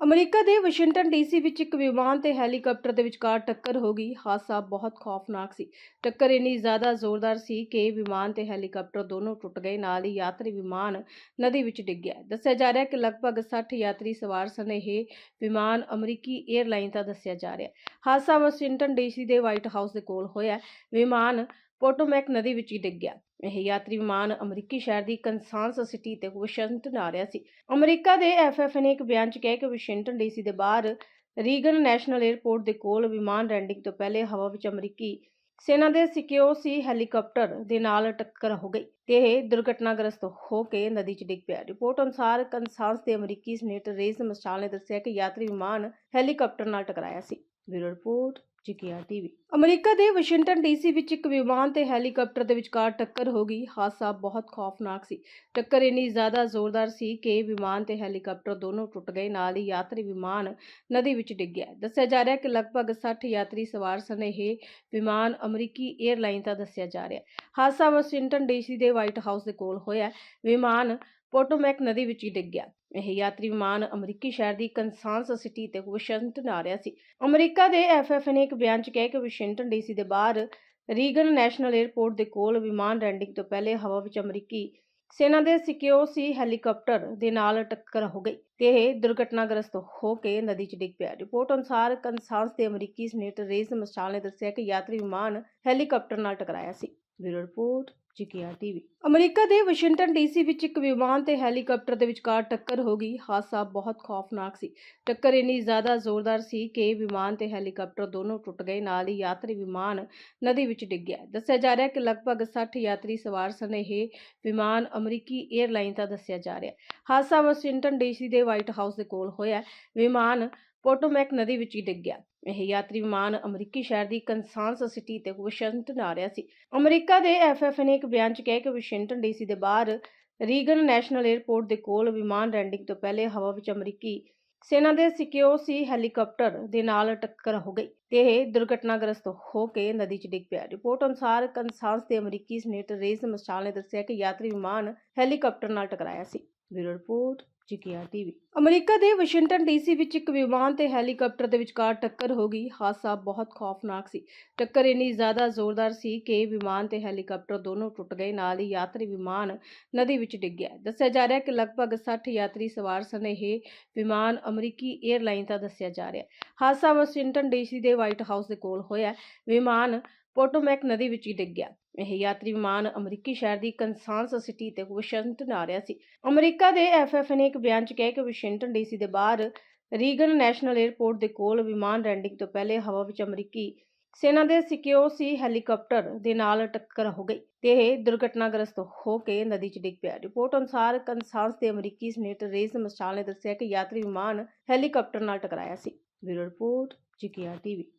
America ਦੇ Washington DC ਵਿੱਚ ਇੱਕ ਵਿਮਾਨ ਤੇ ਹੈਲੀਕਾਪਟਰ ਦੇ ਵਿਚਕਾਰ ਟੱਕਰ ਹੋ ਗਈ। ਹਾਦਸਾ ਬਹੁਤ ਖੌਫਨਾਕ ਸੀ। ਟੱਕਰ ਇੰਨੀ ਜ਼ਿਆਦਾ ਜ਼ੋਰਦਾਰ ਸੀ ਕਿ ਵਿਮਾਨ ਤੇ ਹੈਲੀਕਾਪਟਰ ਦੋਨੋਂ ਟੁੱਟ ਗਏ, ਨਾਲ ਹੀ ਯਾਤਰੀ ਵਿਮਾਨ ਨਦੀ ਵਿੱਚ ਡਿੱਗ ਗਿਆ। ਦੱਸਿਆ ਜਾ ਰਿਹਾ ਹੈ ਕਿ ਲਗਭਗ 60 ਯਾਤਰੀ ਸਵਾਰ ਸਨ। ਇਹ ਵਿਮਾਨ ਅਮਰੀਕੀ 에ਅਰਲਾਈਨ ਦਾ ਦੱਸਿਆ ਜਾ ਰਿਹਾ ਹੈ। ਹਾਦਸਾ ਵਾਸ਼ਿੰਗਟਨ ਡੀਸੀ ਦੇ ਵਾਈਟ ਹਾਊਸ ਦੇ ਕੋਲ ਹੋਇਆ। ਵਿਮਾਨ ਪੋਟੋਮੈਕ ਨਦੀ ਵਿੱਚ ਹੀ ਡਿੱਗ ਗਿਆ। ਇਹ ਯਾਤਰੀ ਵਿਮਾਨ ਅਮਰੀਕੀ ਸ਼ਹਿਰ ਦੀ ਕੰਸਾਸ ਸਿਟੀ ਤੇ ਵਾਸ਼ਿੰਗਟਨ ਆ ਰਿਹਾ ਸੀ। ਅਮਰੀਕਾ ਦੇ ਐਫਐਫ ਨੇ ਇੱਕ ਬਿਆਨ 'ਚ ਕਿਹਾ ਕਿ ਵਾਸ਼ਿੰਗਟਨ ਡੀਸੀ ਦੇ ਬਾਹਰ ਰੀਗਨ ਨੈਸ਼ਨਲ 에ਅਰਪੋਰਟ ਦੇ ਕੋਲ ਵਿਮਾਨ ਲੈਂਡਿੰਗ ਤੋਂ ਪਹਿਲੇ ਹਵਾ ਵਿੱਚ ਅਮਰੀਕੀ ਸੈਨਾ ਦੇ ਸਿਕਿਉਰਿਟੀ ਹੈਲੀਕਾਪਟਰ ਦੇ ਨਾਲ ਟੱਕਰ ਹੋ ਗਈ ਤੇ ਇਹ ਦੁਰਘਟਨਾਗ੍ਰਸਤ ਹੋ ਕੇ ਨਦੀ 'ਚ ਡਿੱਗ ਪਿਆ। ਰਿਪੋਰਟ ਅਨੁਸਾਰ ਕੰਸਾਸ ਦੇ ਅਮਰੀਕੀ ਸੈਨੇਟਰ ਰੇਜ਼ ਮਸਟਾਲ ਨੇ ਦੱਸਿਆ ਕਿ ਯਾਤਰੀ ਵਿਮਾਨ ਹੈਲੀਕਾਪਟਰ ਨਾਲ ਟਕਰਾਇਆ ਸੀ। Bureau report GKR TV America ਦੇ ਵਾਸ਼ਿੰਗਟਨ ਡੀਸੀ ਵਿੱਚ ਇੱਕ ਵਿਮਾਨ ਤੇ ਹੈਲੀਕਾਪਟਰ ਦੇ ਵਿਚਕਾਰ ਟੱਕਰ ਹੋ ਗਈ। ਹਾਦਸਾ ਬਹੁਤ ਖੌਫਨਾਕ ਸੀ। ਟੱਕਰ ਇੰਨੀ ਜ਼ਿਆਦਾ ਜ਼ੋਰਦਾਰ ਸੀ ਕਿ ਵਿਮਾਨ ਤੇ ਹੈਲੀਕਾਪਟਰ ਦੋਨੋਂ ਟੁੱਟ ਗਏ। ਨਾਲ ਹੀ ਯਾਤਰੀ ਵਿਮਾਨ ਨਦੀ ਵਿੱਚ ਡਿੱਗ ਗਿਆ। ਦੱਸਿਆ ਜਾ ਰਿਹਾ ਕਿ ਲਗਭਗ 60 ਯਾਤਰੀ ਸਵਾਰ ਸਨ। ਇਹ ਵਿਮਾਨ ਅਮਰੀਕੀ 에ਅਰਲਾਈਨ ਦਾ ਦੱਸਿਆ ਜਾ ਰਿਹਾ। ਹਾਦਸਾ ਵਾਸ਼ਿੰਗਟਨ ਡੀਸੀ ਦੇ ਵਾਈਟ ਹਾਊਸ ਦੇ ਕੋਲ ਹੋਇਆ। ਵਿਮਾਨ ਪੋਟੋਮੈਕ ਨਦੀ ਵਿੱਚ ਹੀ ਡਿੱਗ ਗਿਆ। ਇਹ ਯਾਤਰੀ ਵਿਮਾਨ ਅਮਰੀਕੀ ਸ਼ਹਿਰ ਦੀ ਕੰਸਾਸ ਸਿਟੀ ਤੇ ਵਾਸ਼ਿੰਗਟਨ ਆ ਰਿਹਾ ਸੀ। ਅਮਰੀਕਾ ਦੇ ਐਫਐਫ ਨੇ ਇੱਕ ਬਿਆਨ 'ਚ ਕਿਹਾ ਕਿ ਵਾਸ਼ਿੰਗਟਨ ਡੀਸੀ ਦੇ ਬਾਹਰ ਰੀਗਨ ਨੈਸ਼ਨਲ 에ਅਰਪੋਰਟ ਦੇ ਕੋਲ ਵਿਮਾਨ ਲੈਂਡਿੰਗ ਤੋਂ ਪਹਿਲੇ ਹਵਾ ਵਿੱਚ ਅਮਰੀਕੀ ਸੈਨਾ ਦੇ ਸਿਕਿਉਰਿਟੀ ਹੈਲੀਕਾਪਟਰ ਦੇ ਨਾਲ ਟੱਕਰ ਹੋ ਗਈ ਤੇ ਇਹ ਦੁਰਘਟਨਾਗ੍ਰਸਤ ਹੋ ਕੇ ਨਦੀ 'ਚ ਡਿੱਗ ਪਿਆ। ਰਿਪੋਰਟ ਅਨੁਸਾਰ ਕੰਸਾਸ ਦੇ ਅਮਰੀਕੀ ਸੈਨੇਟਰ ਰੇਜ਼ ਮਸਟਾਲ ਨੇ ਦੱਸਿਆ ਕਿ ਯਾਤਰੀ ਵਿਮਾਨ ਹੈਲੀਕਾਪਟਰ ਨਾਲ ਟਕਰਾਇਆ ਸੀ। Bureau report GKR TV. America ਦੇ ਵਾਸ਼ਿੰਗਟਨ ਡੀਸੀ ਵਿੱਚ ਇੱਕ ਵਿਮਾਨ ਤੇ ਹੈਲੀਕਾਪਟਰ ਦੇ ਵਿਚਕਾਰ ਟੱਕਰ ਹੋ ਗਈ। ਹਾਦਸਾ ਬਹੁਤ ਖੌਫਨਾਕ ਸੀ। ਟੱਕਰ ਇੰਨੀ ਜ਼ਿਆਦਾ ਜ਼ੋਰਦਾਰ ਸੀ ਕਿ ਵਿਮਾਨ ਤੇ ਹੈਲੀਕਾਪਟਰ ਦੋਨੋਂ ਟੁੱਟ ਗਏ। ਨਾਲ ਹੀ ਯਾਤਰੀ ਵਿਮਾਨ ਨਦੀ ਵਿੱਚ ਡਿੱਗ ਗਿਆ। ਦੱਸਿਆ ਜਾ ਰਿਹਾ ਕਿ ਲਗਭਗ 60 ਯਾਤਰੀ ਸਵਾਰ ਸਨ। ਇਹ ਵਿਮਾਨ ਅਮਰੀਕੀ 에ਅਰਲਾਈਨ ਦਾ ਦੱਸਿਆ ਜਾ ਰਿਹਾ ਹਾਦਸਾ ਵਾਸ਼ਿੰਗਟਨ ਡੀਸੀ ਦੇ ਵਾਈਟ ਹਾਊਸ ਦੇ ਕੋਲ ਹੋਇਆ ਵਿਮਾਨ ਪੋਟੋਮੈਕ ਨਦੀ ਵਿੱਚ ਹੀ ਡਿੱਗ ਗਿਆ। ਇਹ ਯਾਤਰੀ ਵਿਮਾਨ ਅਮਰੀਕੀ ਸ਼ਹਿਰ ਦੀ ਕੰਸਾਸ ਸਿਟੀ ਤੇ ਵਾਸ਼ਿੰਗਟਨ ਆ ਰਿਹਾ ਸੀ। ਅਮਰੀਕਾ ਦੇ ਐਫਐਫ ਨੇ ਇੱਕ ਬਿਆਨ 'ਚ ਕਿਹਾ ਕਿ ਵਾਸ਼ਿੰਗਟਨ ਡੀਸੀ ਦੇ ਬਾਹਰ ਰੀਗਨ ਨੈਸ਼ਨਲ 에ਅਰਪੋਰਟ ਦੇ ਕੋਲ ਵਿਮਾਨ ਲੈਂਡਿੰਗ ਤੋਂ ਪਹਿਲੇ ਹਵਾ ਵਿੱਚ ਅਮਰੀਕੀ ਸੈਨਾ ਦੇ ਸਿਕਿਉਰਿਟੀ ਹੈਲੀਕਾਪਟਰ ਦੇ ਨਾਲ ਟੱਕਰ ਹੋ ਗਈ ਤੇ ਇਹ ਦੁਰਘਟਨਾਗ੍ਰਸਤ ਹੋ ਕੇ ਨਦੀ 'ਚ ਡਿੱਗ ਪਿਆ। ਰਿਪੋਰਟ ਅਨੁਸਾਰ ਕੰਸਾਸ ਦੇ ਅਮਰੀਕੀ ਸੈਨੇਟਰ ਰੇਜ਼ ਮਸਟਾਲ ਨੇ ਦੱਸਿਆ ਕਿ ਯਾਤਰੀ ਵਿਮਾਨ ਹੈਲੀਕਾਪਟਰ ਨਾਲ ਟਕਰਾਇਆ ਸੀ। Bureau report GKR TV. America ਦੇ ਵਾਸ਼ਿੰਗਟਨ ਡੀਸੀ ਵਿੱਚ ਇੱਕ ਵਿਮਾਨ ਤੇ ਹੈਲੀਕਾਪਟਰ ਦੇ ਵਿਚਕਾਰ ਟੱਕਰ ਹੋ ਗਈ। ਹਾਦਸਾ ਬਹੁਤ ਖੌਫਨਾਕ ਸੀ। ਟੱਕਰ ਇੰਨੀ ਜ਼ਿਆਦਾ ਜ਼ੋਰਦਾਰ ਸੀ ਕਿ ਵਿਮਾਨ ਤੇ ਹੈਲੀਕਾਪਟਰ ਦੋਨੋਂ ਟੁੱਟ ਗਏ। ਨਾਲ ਹੀ ਯਾਤਰੀ ਵਿਮਾਨ ਨਦੀ ਵਿੱਚ ਡਿੱਗ ਗਿਆ। ਦੱਸਿਆ ਜਾ ਰਿਹਾ ਹੈ ਕਿ ਲਗਭਗ 60 ਯਾਤਰੀ ਸਵਾਰ ਸਨ। ਇਹ ਵਿਮਾਨ ਅਮਰੀਕੀ 에ਅਰਲਾਈਨ ਦਾ ਦੱਸਿਆ ਜਾ ਰਿਹਾ ਹੈ। ਹਾਦਸਾ ਵਾਸ਼ਿੰਗਟਨ ਡੀਸੀ ਦੇ ਵਾਈਟ ਹਾਊਸ ਦੇ ਕੋਲ ਹੋਇਆ। ਵਿਮਾਨ ਪੋਟੋਮੈਕ ਨਦੀ ਵਿੱਚ ਹੀ ਡਿੱਗ ਗਿਆ। ਇਹ ਯਾਤਰੀ ਵਿਮਾਨ ਅਮਰੀਕੀ ਸ਼ਹਿਰ ਦੀ ਕੰਸਾਸ ਸਿਟੀ ਤੇ ਵਾਸ਼ਿੰਗਟਨ ਆ ਰਿਹਾ ਸੀ। ਅਮਰੀਕਾ ਦੇ ਐਫਐਫ ਨੇ ਇੱਕ ਬਿਆਨ 'ਚ ਕਿਹਾ ਕਿ ਵਾਸ਼ਿੰਗਟਨ ਡੀਸੀ ਦੇ ਬਾਹਰ ਰੀਗਨ ਨੈਸ਼ਨਲ 에ਅਰਪੋਰਟ ਦੇ ਕੋਲ ਵਿਮਾਨ ਲੈਂਡਿੰਗ ਤੋਂ ਪਹਿਲੇ ਹਵਾ ਵਿੱਚ ਅਮਰੀਕੀ ਸੈਨਾ ਦੇ ਸਿਕਿਉਰਿਟੀ ਹੈਲੀਕਾਪਟਰ ਦੇ ਨਾਲ ਟੱਕਰ ਹੋ ਗਈ ਤੇ ਇਹ ਦੁਰਘਟਨਾਗ੍ਰਸਤ ਹੋ ਕੇ ਨਦੀ 'ਚ ਡਿੱਗ ਪਿਆ। ਰਿਪੋਰਟ ਅਨੁਸਾਰ ਕੰਸਾਸ ਦੇ ਅਮਰੀਕੀ ਸੈਨੇਟਰ ਰੇਜ਼ ਮਸਟਾਲ ਨੇ ਦੱਸਿਆ ਕਿ ਯਾਤਰੀ ਵਿਮਾਨ ਹੈਲੀਕਾਪਟਰ ਨਾਲ ਟਕਰਾਇਆ ਸੀ। Bureau report, GKR TV.